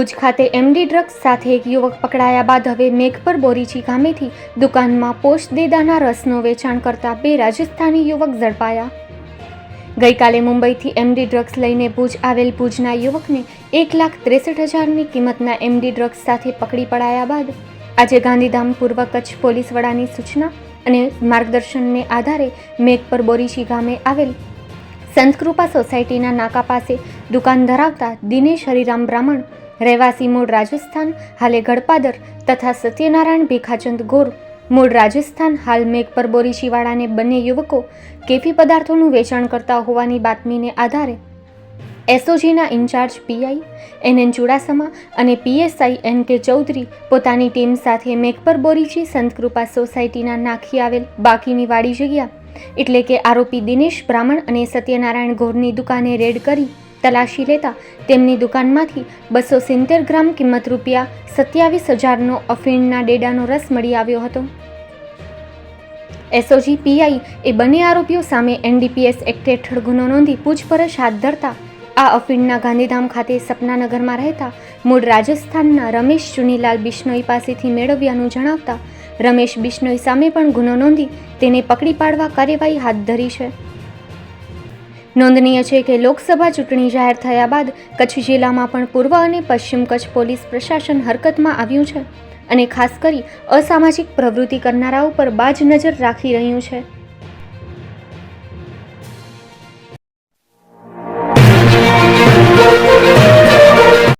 ભુજ ખાતે MD drugs સાથે એક યુવક પકડાયા બાદ હવે મેઘપર બોરીચી ગામેથી દુકાનમાં પોસ્ટ દેદાના રસનું વેચાણ કરતા બે રાજસ્થાની યુવક ઝડપાયા. ગઈકાલે મુંબઈથી એમડી ડ્રગ્સ લઈને ભુજ આવેલ ભુજના યુવકને એક લાખ ત્રેસઠ હજારની કિંમતના એમડી ડ્રગ્સ સાથે પકડી પડાયા બાદ આજે ગાંધીધામ પૂર્વ કચ્છ પોલીસ વડાની સૂચના અને માર્ગદર્શનને આધારે મેઘપર બોરીચી ગામે આવેલ સંતકૃપા સોસાયટીના નાકા પાસે દુકાન ધરાવતા દિનેશ હરિરામ બ્રાહ્મણ રહેવાસી મૂળ રાજસ્થાન, હાલે ગડપાદર તથા સત્યનારાયણ ભીખાચંદ ગોર. મૂળ રાજસ્થાન, હાલ મેઘપર બોરીચીવાડાને બંને યુવકો કેફી પદાર્થોનું વેચાણ કરતા હોવાની બાતમીને આધારે. એસઓજીના incharge PI N N Chudasama અને પીએસઆઈ એન કે ચૌધરી પોતાની ટીમ સાથે મેઘપર બોરીચી સંતકૃપા સોસાયટીના નાખી આવેલ બાકીની વાડી જગ્યા. એટલે કે આરોપી દિનેશ બ્રાહ્મણ અને સત્યનારાયણ ગોરની દુકાને રેડ કરી તલાશી લેતા તેમની દુકાનમાંથી બસો સિત્તેર ગ્રામ કિંમત રૂપિયા સત્યાવીસ હજારનો અફીણના ડેડાનો રસ મળી આવ્યો હતો. એસઓજી પીઆઈ એ બંને આરોપીઓ સામે એનડીપીએસ એક્ટ હેઠળ ગુનો નોંધી પૂછપરછ હાથ ધરતા આ અફીણના ગાંધીધામ ખાતે સપનાનગરમાં રહેતા મૂળ રાજસ્થાનના રમેશ ચુનીલાલ બિશ્નોઈ પાસેથી મેળવ્યાનું જણાવતા રમેશ બિશ્નોઈ સામે પણ ગુનો નોંધી તેને પકડી પાડવા કાર્યવાહી હાથ ધરી છે. નોંધનીય છે કે લોકસભા ચૂંટણી જાહેર થયા બાદ કચ્છ જિલ્લામાં પણ પૂર્વ અને પશ્ચિમ કચ્છ પોલીસ પ્રશાસન હરકતમાં આવ્યું છે અને ખાસ કરી અસામાજિક પ્રવૃત્તિ કરનારાઓ પર બાજ નજર રાખી રહ્યું છે.